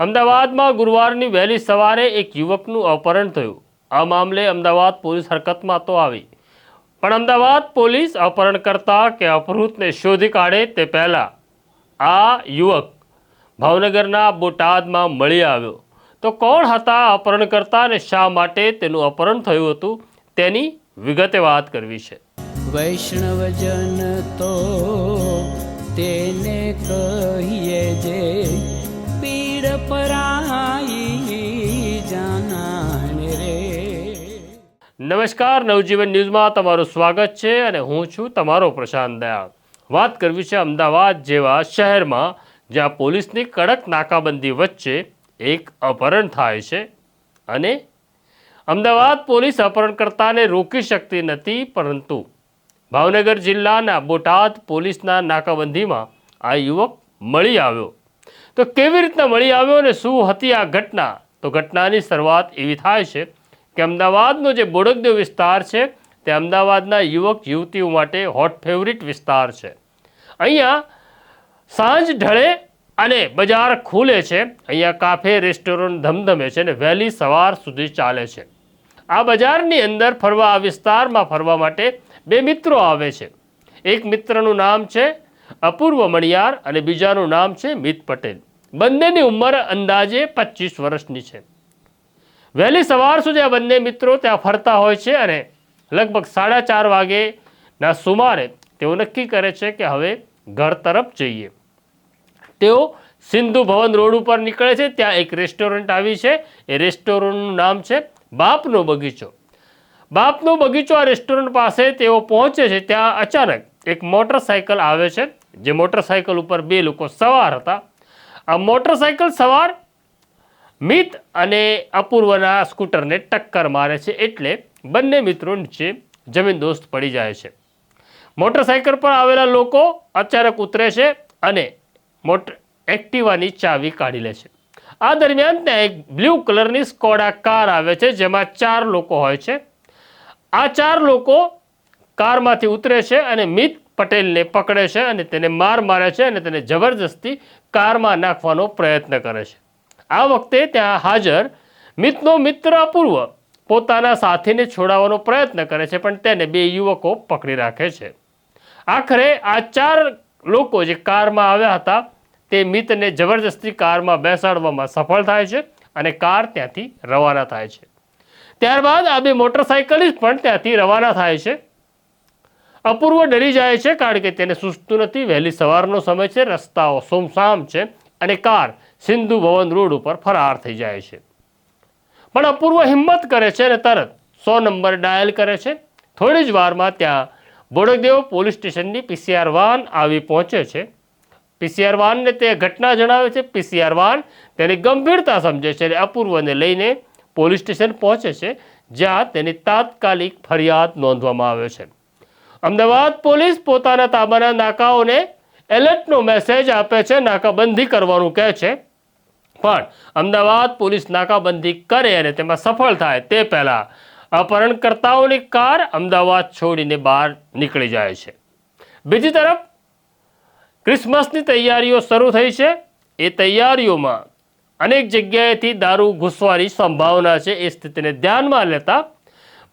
અમદાવાદમાં ગુરુવારની વહેલી સવારે એક યુવકનું અપહરણ થયું. આ મામલે અમદાવાદ પોલીસ હરકતમાં તો આવી. પણ અમદાવાદ પોલીસ અપહરણકર્તા કે અપહૃતને શોધી કાઢે તે પહેલાં આ યુવક ભાવનગરના બોટાદમાં મળી આવ્યો. તો કોણ હતા અપહરણકર્તા અને શા માટે તેનું અપહરણ થયું હતું? તેની વિગતે વાત કરવી છે. વૈષ્ણવજન તો તેને કહીએ જે પીડ પરાઈ જાનાને રે. નમસ્કાર, નવજીવન ન્યૂઝમાં તમારું સ્વાગત છે અને હું છું તમારો પ્રશાંત દયા વાત કરવી છે અમદાવાદ જેવા શહેરમાં, જ્યાં પોલીસની કડક નાકાબંધી વચ્ચે એક અપહરણ થાય છે અને અમદાવાદ પોલીસ અપહરણકર્તાને રોકી શકતી નથી, પરંતુ ભાવનગર જિલ્લાના બોટાદ પોલીસના નાકાબંધીમાં આ યુવક મળી આવ્યો. તો કેવી રીતના મળી આવ્યો અને શું હતી આ ઘટના? તો ઘટનાની શરૂઆત એવી થાય છે કે અમદાવાદનો જે બોડકદેવ વિસ્તાર છે, તે અમદાવાદના યુવક યુવતીઓ માટે હોટ ફેવરિટ વિસ્તાર છે. અહીંયા સાંજ ઢળે અને બજાર ખુલે છે. અહીંયા કાફે રેસ્ટોરન્ટ ધમધમે છે અને વહેલી સવાર સુધી ચાલે છે. આ બજારની અંદર ફરવા આ વિસ્તારમાં ફરવા માટે બે મિત્રો આવે છે. એક મિત્રનું નામ છે અપૂર્વ મણિયાર અને બીજાનું નામ છે મિત પટેલ. બંનેની ઉંમર અંદાજે પચીસ વર્ષની છે. વહેલી સવાર સુધી આ બંને મિત્રો ત્યાં ફરતા હોય છે અને લગભગ સાડા ચાર વાગેના સુમારે તેઓ નક્કી કરે છે કે હવે ઘર તરફ જઈએ. તેઓ સિંધુ ભવન રોડ ઉપર નીકળે છે. ત્યાં એક રેસ્ટોરન્ટ આવી છે. એ રેસ્ટોરન્ટનું નામ છે બાપનો બગીચો. બાપનો બગીચો આ રેસ્ટોરન્ટ પાસે તેઓ પહોંચે છે. ત્યાં અચાનક એક મોટરસાયકલ આવે છે. જે મોટરસાયકલ ઉપર બે લોકો સવાર હતા. આ મોટરસાયકલ સવાર મિત અને અપૂર્વના સ્કૂટરને ટક્કર મારે છે એટલે બંને મિત્રો નીચે જમીન દોસ્ત પડી જાય છે. મોટરસાયકલ પર આવેલા લોકો અચાનક ઉતરે છે અને મોટર એક્ટિવાની ચાવી કાઢી લે છે. આ દરમિયાન ત્યાં એક બ્લુ કલરની સ્કોડા કાર આવે છે જેમાં ચાર લોકો હોય છે. આ ચાર લોકો કારમાંથી ઉતરે છે અને મિત પટેલને પકડે છે અને તેને માર મારે છે અને તેને જબરજસ્તી કારમાં નાખવાનો પ્રયત્ન કરે છે. આ વખતે ત્યાં હાજર મિતનો મિત્ર અપૂર્વ પોતાના સાથીને છોડાવવાનો પ્રયત્ન કરે છે, પણ તેને બે યુવકો પકડી રાખે છે. આખરે આ ચાર લોકો જે કારમાં આવ્યા હતા, તે મિતને જબરજસ્તી કારમાં બેસાડવામાં સફળ થાય છે અને કાર ત્યાંથી રવાના થાય છે. ત્યારબાદ આ બે મોટરસાયકલિસ્ટ પણ ત્યાંથી રવાના થાય છે. અપૂર્વ ડરી જાય છે કારણ કે તેને સૂચતું નથી. વહેલી સવારનો સમય છે, રસ્તાઓ સોમસામ છે અને કાર સિંધુ ભવન રોડ ઉપર ફરાર થઈ જાય છે. પણ અપૂર્વ હિંમત કરે છે અને તરત સો નંબર ડાયલ કરે છે. થોડી જ વારમાં ત્યાં બોડકદેવ પોલીસ સ્ટેશનની પીસીઆર વાન આવી પહોંચે છે. પીસીઆર વાનને તે ઘટના જણાવે છે. પીસીઆર વાન તેની ગંભીરતા સમજે છે અને અપૂર્વને લઈને પોલીસ સ્ટેશન પહોંચે છે, જ્યાં તેની તાત્કાલિક ફરિયાદ નોંધવામાં આવે છે. અમદાવાદ પોલીસ પોતાના તાબાના નાકાઓને એલર્ટનો મેસેજ આપે છે, નાકાબંધી કરવાનું કહે છે. પણ અમદાવાદ પોલીસ નાકાબંધી કરે અને તેમાં સફળ થાય તે પહેલાં અપહરણકર્તાઓની કાર અમદાવાદ છોડીને બહાર નીકળી જાય છે. બીજી તરફ ક્રિસમસની તૈયારીઓ શરૂ થઈ છે. એ તૈયારીઓમાં અનેક જગ્યાએથી દારૂ ઘૂસવાની સંભાવના છે. એ સ્થિતિને ધ્યાનમાં લેતા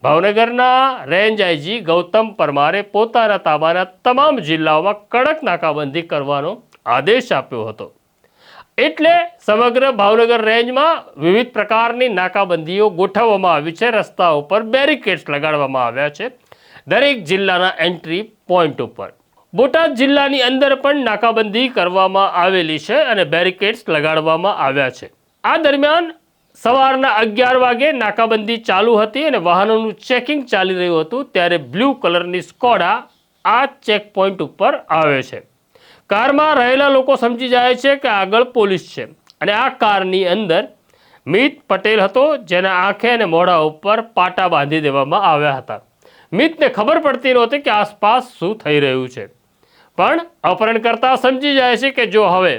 ભાવનગરના રેન્જ આઈજી ગૌતમ પરમારે પોતાના તાબાના તમામ જિલ્લાઓમાં કડક નાકાબંધી કરવાનો આદેશ આપ્યો હતો. એટલે સમગ્ર ભાવનગર રેન્જમાં વિવિધ પ્રકારની નાકાબંધીઓ ગોઠવવામાં આવી છે. રસ્તા ઉપર બેરિકેડ્સ લગાડવામાં આવ્યા છે દરેક જિલ્લાના એન્ટ્રી પોઈન્ટ ઉપર. બોટાદ જિલ્લાની અંદર પણ નાકાબંધી કરવામાં આવેલી છે અને બેરિકેડ્સ લગાડવામાં આવ્યા છે. આ દરમિયાન સવારના અગિયાર વાગે નાકાબંધી ચાલુ હતી અને વાહનોનું ચેકિંગ ચાલી રહ્યું હતું, ત્યારે બ્લુ કલરની સ્કોડા આ ચેક પોઈન્ટ ઉપર આવે છે. કારમાં રહેલા લોકો સમજી જાય છે કે આગળ પોલીસ છે અને આ કારની અંદર મિત પટેલ હતો, જેના આંખે અને મોઢા ઉપર પાટા બાંધી દેવામાં આવ્યા હતા. મિતને ખબર પડતી નહોતી કે આસપાસ શું થઈ રહ્યું છે. પણ અપહરણકર્તા સમજી જાય છે કે જો હવે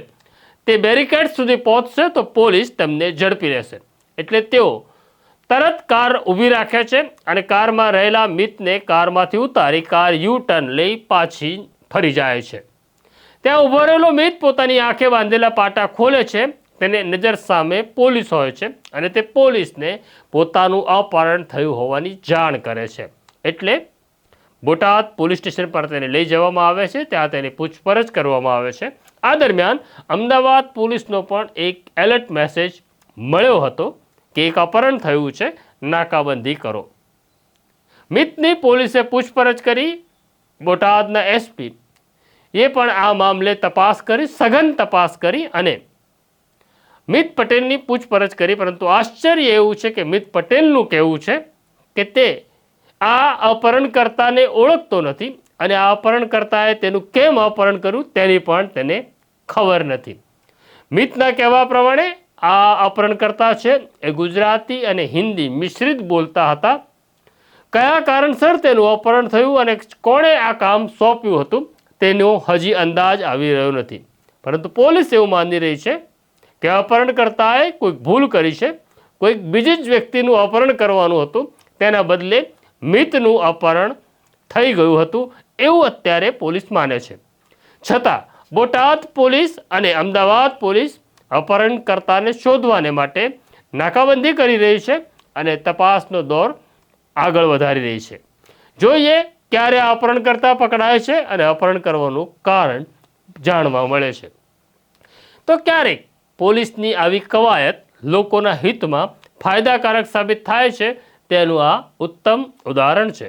તે બેરિકેડ સુધી પહોંચશે તો પોલીસ તેમને ઝડપી લેશે એટલે તેઓ તરત કાર ઊભી રાખે છે અને કારમાં રહેલા મિતને કારમાંથી ઉતારી કાર યુ ટર્ન લઈ પાછી ફરી જાય છે. ત્યાં ઊભો રહેલો મિત પોતાની આંખે બાંધેલા પાટા ખોલે છે, તેની નજર સામે પોલીસ હોય છે અને તે પોલીસને પોતાનું અપહરણ થયું હોવાની જાણ કરે છે. એટલે બોટાદ પોલીસ સ્ટેશન પર તેને લઈ જવામાં આવે છે, ત્યાં તેની પૂછપરછ કરવામાં આવે છે આ દરમિયાન અમદાવાદ પોલીસનો પણ એક એલર્ટ મેસેજ મળ્યો હતો કે એક અપહરણ થયું છે, નાકાબંધી કરો. મિતની પોલીસે પૂછપરછ કરી બોટાદના એસપી. એ પણ આ મામલે તપાસ કરી, સઘન તપાસ કરી અને મિત પટેલની પૂછપરછ કરી. પરંતુ આશ્ચર્ય એવું છે કે મિત પટેલનું કહેવું છે કે તે આ અપહરણકર્તાને ઓળખતો નથી અને આ અપહરણકર્તાએ તેનું કેમ અપહરણ કર્યું તેની પણ તેને ખબર નથી. મિતના કહેવા પ્રમાણે આ અપહરણકર્તા છે. એ ગુજરાતી અને હિન્દી મિશ્રિત બોલતા હતા. કયા કારણસર તેનું અપહરણ થયું અને કોણે આ કામ સોંપ્યું હતું, તેનો હજી અંદાજ આવી રહ્યો નથી. પરંતુ પોલીસ એવું માની રહી છે કે અપહરણકર્તાએ કોઈક ભૂલ કરી છે. કોઈક બીજી જ વ્યક્તિનું અપહરણ કરવાનું હતું. તેના બદલે મિતનું અપહરણ થઈ ગયું હતું. એવું અત્યારે પોલીસ માને છે. છતાં બોટાદ પોલીસ અને અમદાવાદ પોલીસ અપહરણકર્તાને શોધવાને માટે નાકાબંધી કરી રહી છે અને તપાસનો દોર આગળ વધારી રહી છે. જોઈએ ક્યારે અપહરણકર્તા પકડાય છે અને અપહરણ કરવાનું કારણ જાણવા મળે છે. તો ક્યારેક પોલીસની આવી કવાયત લોકોના હિતમાં ફાયદાકારક સાબિત થાય છે તેનું આ ઉત્તમ ઉદાહરણ છે.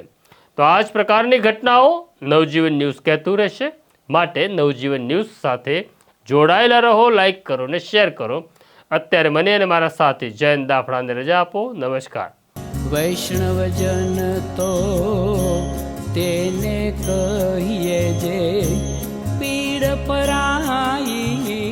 તો આ જ પ્રકારની ઘટનાઓ નવજીવન ન્યૂઝ કહેતું રહેશે. માટે નવજીવન ન્યૂઝ સાથે જોડાયેલા રહો લાઇક કરો ને શેર કરો. અત્યારે મને અને મારા સાથી જયંત દાફડાને રજા આપો. નમસ્કાર. વૈષ્ણવજન તો તેને કહીએ જે પીડ પરાઈ